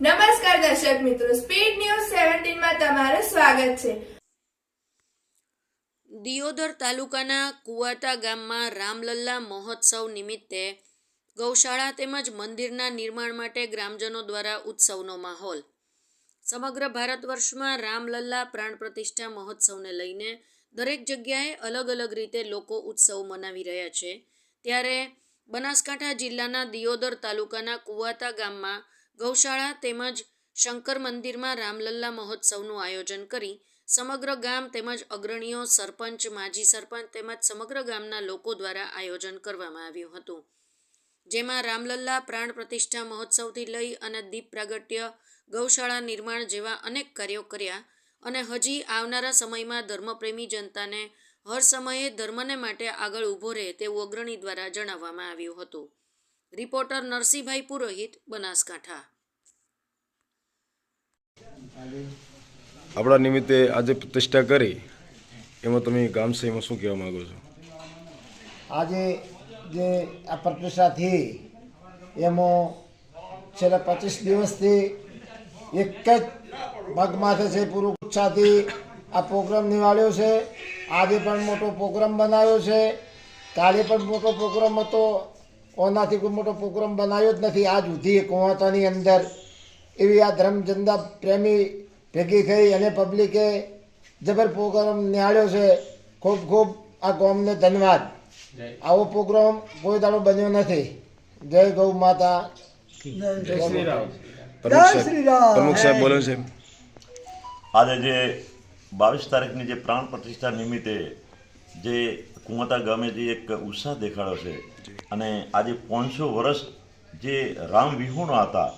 નમસ્કાર દર્શક મિત્રો સ્પીડ ન્યૂઝ સેવન્ટીનમાં તમારું સ્વાગત છે. દિયોદર તાલુકાના કુવાતા ગામમાં રામલલ્લા મહોત્સવ નિમિત્તે ગૌશાળા તેમજ મંદિરના નિર્માણ માટે ગ્રામજનો દ્વારા ઉત્સવનો માહોલ. સમગ્ર ભારત વર્ષમાં રામલલ્લા પ્રાણ પ્રતિષ્ઠા મહોત્સવને લઈને દરેક જગ્યાએ અલગ અલગ રીતે લોકો ઉત્સવ મનાવી રહ્યા છે. ત્યારે બનાસકાંઠા જિલ્લાના દિયોદર તાલુકાના કુવાતા ગામમાં ગૌશાળા તેમજ શંકર મંદિરમાં રામલલ્લા મહોત્સવનું આયોજન કરી સમગ્ર ગામ તેમજ અગ્રણીઓ, સરપંચ, માજી સરપંચ તેમજ સમગ્ર ગામના લોકો દ્વારા આયોજન કરવામાં આવ્યું હતું. જેમાં રામલલ્લા પ્રાણ પ્રતિષ્ઠા મહોત્સવથી લઈ અને દીપ પ્રાગટ્ય, ગૌશાળા નિર્માણ જેવા અનેક કાર્યો કર્યા અને હજી આવનારા સમયમાં ધર્મપ્રેમી જનતાને હર સમયે ધર્મને માટે આગળ ઊભો રહે તેવું અગ્રણી દ્વારા જણાવવામાં આવ્યું હતું. રિપોર્ટર નરસિંહભાઈ પુરોહિત બનાસકાંઠા. આપણા નિમિત્તે આજે પ્રતિષ્ઠા કરી એમાં તમે ગામ એમાં શું કહેવા માગો છો? આજે જે આ પ્રતિષ્ઠા થઈ એમાં છેલ્લા પચીસ દિવસથી એક જ પગ માથે છે પૂરું ઉત્સાહથી આ પ્રોગ્રામ નિવાડ્યો છે. આજે પણ મોટો પ્રોગ્રામ બનાવ્યો છે. કાલે પણ મોટો પ્રોગ્રામ હતો. ઓનાથી કોઈ મોટો પ્રોગ્રામ બનાવ્યો જ નથી. આજ સુધી કુવાતાની અંદર એવી આ ધર્મચંદા પ્રેમી ભેગી થઈ અને પબ્લિકે જબર પ્રોગ્રામ નિહાળ્યો છે. ખૂબ ખૂબ આ ગામને ધન્યવાદ. આવો પ્રોગ્રામ કોઈ દાડો બન્યો નથી. જય ગૌ માતા પ્રમુખ સાહેબ પ્રમુખ સાહેબ બોલો છે. આજે જે બાવીસ તારીખની જે પ્રાણ પ્રતિષ્ઠા નિમિત્તે જે કુંવતા જે એક ઉત્સાહ દેખાડ્યો છે અને આજે પાંચસો વર્ષ જે રામ વિહુણો હતા,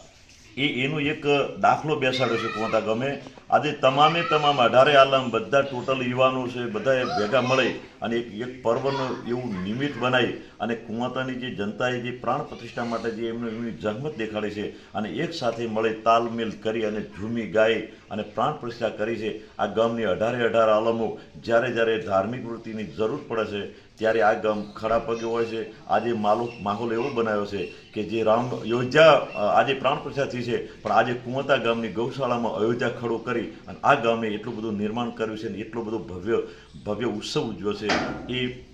એ એનું એક દાખલો બેસાડ્યો છે કુંવતા ગામે. આજે તમામે તમામ અઢારે આલમ, બધા ટોટલ યુવાનો છે, બધાએ ભેગા મળે અને એક એક પર્વનું એવું નિમિત્ત બનાવી અને કુંવતાની જે જનતાએ જે પ્રાણ પ્રતિષ્ઠા માટે જે એમનું એમની જહમત દેખાડી છે અને એક સાથે મળી તાલમેલ કરી અને ઝૂમી ગાઈ અને પ્રાણ પ્રતિષ્ઠા કરી છે. આ ગામની અઢારે અઢાર આલમો જ્યારે જ્યારે ધાર્મિક વૃત્તિની જરૂર પડે છે, ત્યારે આ ગામ ખડા પગે હોય છે. આજે માલો માહોલ એવો બનાવ્યો છે કે જે રામ અયોધ્યા આજે પ્રાણ પ્રતિષ્ઠા થઈ છે, પણ આજે કુંવતા ગામની ગૌશાળામાં અયોધ્યા ખડો કરી અને આ ગામે એટલું બધું નિર્માણ કર્યું છે ને એટલો બધો ભવ્ય ભવ્ય ઉત્સવ ઉજવ્યો છે. એ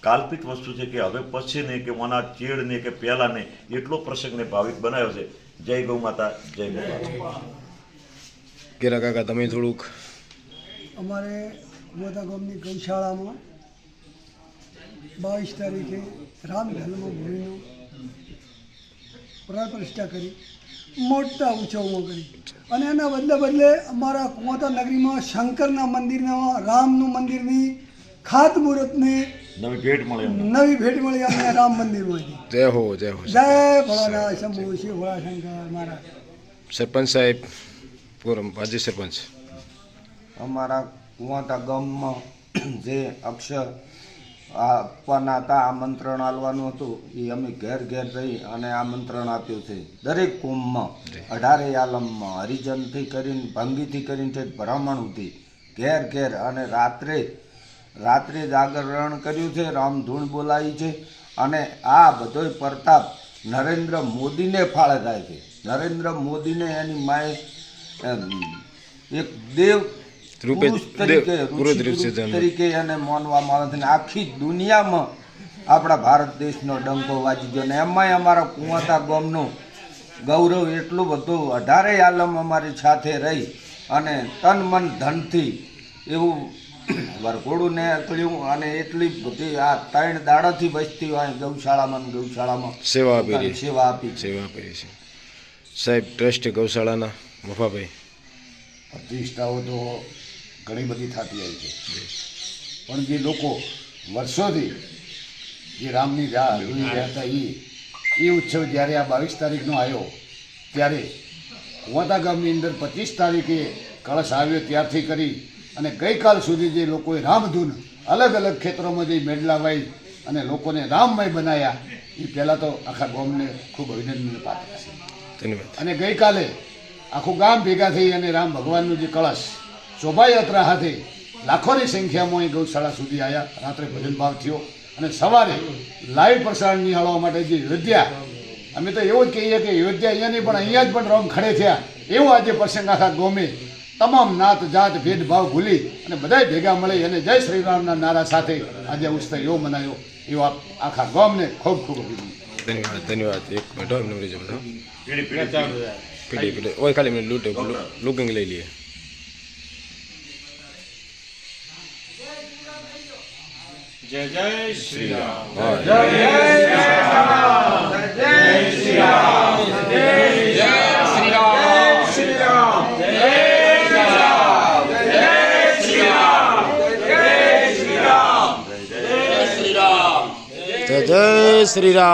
કાલ્પિત વસ્તુ છે કે હવે પછી ને કે મના ચેડ ને કે પહેલા ને એટલો પ્રસંગને ભાવિક બનાવ્યો છે. જય ગૌ માતા જય માતા. કેરા કાકા તમે થોડુંક? અમારે મોટા ગામની ગૌશાળામાં બાવીસ તારીખે રામ જન્મભૂમિનું પ્રાણ પ્રતિષ્ઠા કરી. મોટા ઉત્સવો કરી. અને એના બદલે બદલે અમારા કુંવતા નગરીમાં શંકરના મંદિરના રામનું મંદિરની ખાત મુહૂર્તની નવી ભેટ મળી નવી ભેટ મળી અમને રામ મંદિરમાંથી. જય હો જય હો જય ભોળાનાથ શંભુ શિવ ભોળાશંકર મહારાજ. સરપંચ સાહેબ પૂરમ માજી સરપંચ. અમારા કુવાતા ગામમાં જે અક્ષર આપવાના હતા આમંત્રણ આપવાનું હતું. એ અમે ઘેર ઘેર જઈ અને આમંત્રણ આપ્યું છે. દરેક કોમમાં અઢારે આલમમાં હરિજનથી કરીને ભંગીથી કરીને છે બ્રાહ્મણ સુધી ઘેર ઘેર અને રાત્રે રાત્રે જાગરણ કર્યું છે રામધૂણ બોલાવી છે અને આ બધોય પ્રતાપ નરેન્દ્ર મોદીને ફાળે થાય છે. નરેન્દ્ર મોદીને એની માએ એક દેવ રૂપે તરીકે એને માનવામાં આવે છે ને આખી દુનિયામાં આપણા ભારત દેશનો ડંકો વાજી ગયો. ને એમાંય અમારા કુંવાતા ગામનું ગૌરવ એટલું બધું વધારે આલમ અમારી સાથે રહી અને તન મન ધનથી એવું વરઘોડું ને નીકળ્યું અને એટલી બધી આ ત્રણ દાડાથી બચતી હોય ગૌશાળામાં ગૌશાળામાં. સેવા આપી. સેવા આપી સેવા આપી છે. સાહેબ ટ્રસ્ટ ગૌશાળાના મફાભાઈ પ્રતિષ્ઠાઓ તો ઘણી બધી થતી આવી છે. પણ જે લોકો વર્ષોથી જે રામની રાહ જોઈ રહ્યા હતા એ એ ઉત્સવ જ્યારે આ બાવીસ તારીખનો આવ્યો ત્યારે કુવાતા ગામની અંદર પચીસ તારીખે કળશ આવ્યો ત્યારથી કરી અને ગઈકાલ સુધી જે લોકોએ રામધૂન અલગ અલગ ક્ષેત્રોમાં જે મેડલા વાઈ અને લોકોને રામમય બનાવ્યા એ પહેલાં તો આખા ગામને ખૂબ અભિનંદન પાત્ર છે. ધન્યવાદ. અને ગઈકાલે આખું ગામ ભેગા થઈ અને રામ ભગવાનનું જે કળશ શોભાયાત્રા હાથે લાખોની સંખ્યામાં અહીં ગૌશાળા સુધી આવ્યા રાત્રે ભજન ભાવ થયો અને સવારે લાઈવ પ્રસારણ નિહાળવા માટે જે અયોધ્યા અમે તો એવું જ કહીએ કે અયોધ્યા નહીં પણ અહીંયા જ પણ રંગ ખડે થયા. એવું આજે પ્રસંગ આખા ગોમે. તમામ નાત જાત ભેદભાવ ભૂલી અને બધાય ભેગા મળી અને જય શ્રી રામના નારા સાથે આજે ઉત્સવ એવો મનાયો. એવો આ- આખા ગામને ખૂબ ખૂબ ધન્યવાદ ધન્યવાદ. એક મિનિટ હો, એમને રહી જાઓ બધા. પીડી પીડી પીડી પીડી ઓય ખાલી મને લૂંટે લુકિંગ લઈ લઈએ જય જય શ્રી રામ